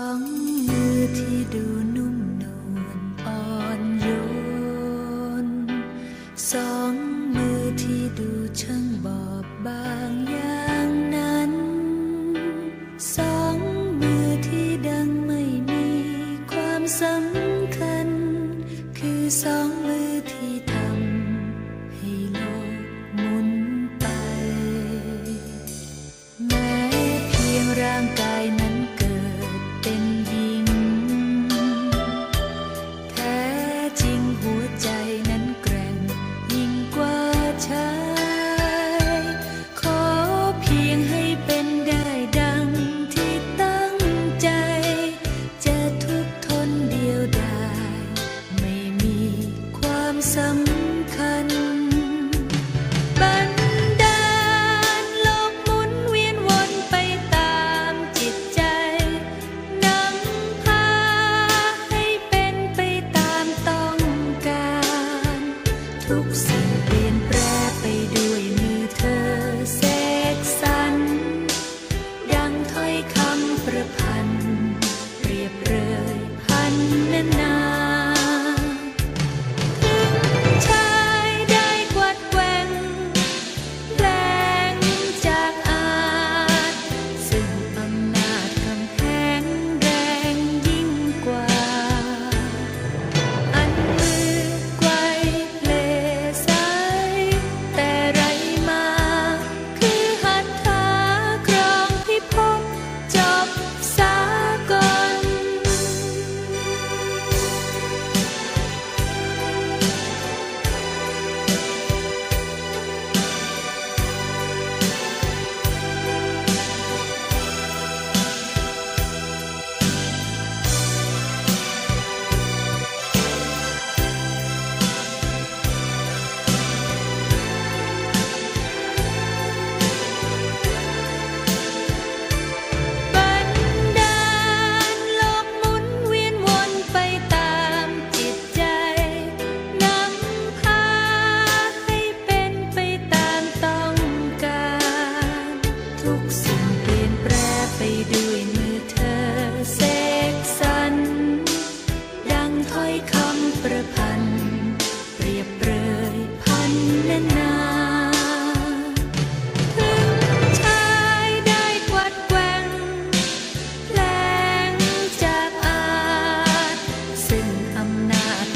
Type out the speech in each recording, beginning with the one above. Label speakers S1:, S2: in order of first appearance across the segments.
S1: องมือที่ดูนุ่มนวลอ่อนโยน สองมือที่ดูช่างบอบบางอย่างนั้น สองมือที่ดังไม่มีความสำ ทุกสิ่งเปลี่ยนแปลง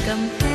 S1: welcome.